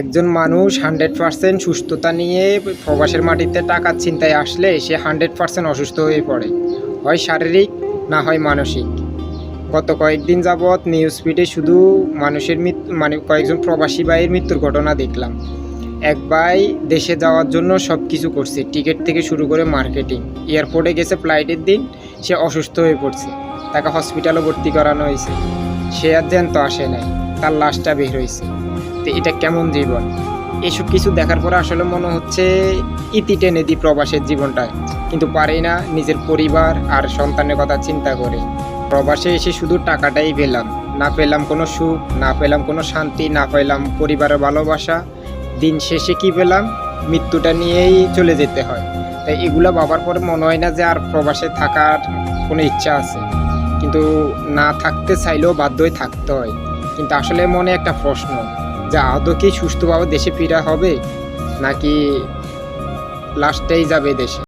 একজন মানুষ hundred percent সুস্থতা নিয়ে প্রবাসের মাটিতে টাকার চিন্তায় আসলে সে হান্ড্রেড পার্সেন্ট অসুস্থ হয়ে পড়ে। হয় শারীরিক, না হয় মানসিক। গত কয়েকদিন যাবৎ নিউজ ফিডে শুধু মানুষের মৃত্যু মানে কয়েকজন প্রবাসী ভাইয়ের মৃত্যুর ঘটনা দেখলাম। এক ভাই দেশে যাওয়ার জন্য সব কিছু করছে টিকিট থেকে শুরু করে মার্কেটিং এয়ারপোর্টে গেছে ফ্লাইটের দিন, সে অসুস্থ হয়ে পড়ছে। তাকে হসপিটালে ভর্তি করানো হয়েছে। সে আর জ্যান্ত আসে নাই, তার লাশটা বের হয়েছে। তো এটা কেমন জীবন? এসব কিছু দেখার পর আসলে মনে হচ্ছে ইতি টেনে দিই প্রবাসের জীবনটায়। কিন্তু পারি না নিজের পরিবার আর সন্তানের কথা চিন্তা করে। প্রবাসে এসে শুধু টাকাটাই পেলাম। না পেলাম কোনো সুখ, না পেলাম কোনো শান্তি, না পেলাম পরিবারের ভালোবাসা। দিন শেষে কি পেলাম? মৃত্যুটা নিয়েই চলে যেতে হয়। তাই এগুলো ভাবার পরে মনে হয় না যে আর প্রবাসে থাকার কোনো ইচ্ছা আছে। কিন্তু না থাকতে চাইলেও বাধ্য হয়ে থাকতে হয়। কিন্তু আসলে মনে একটা প্রশ্ন যে আদৌ কি সুস্থভাবে দেশে ফিরা হবে? নাকি লাস্টেই যাবে দেশে?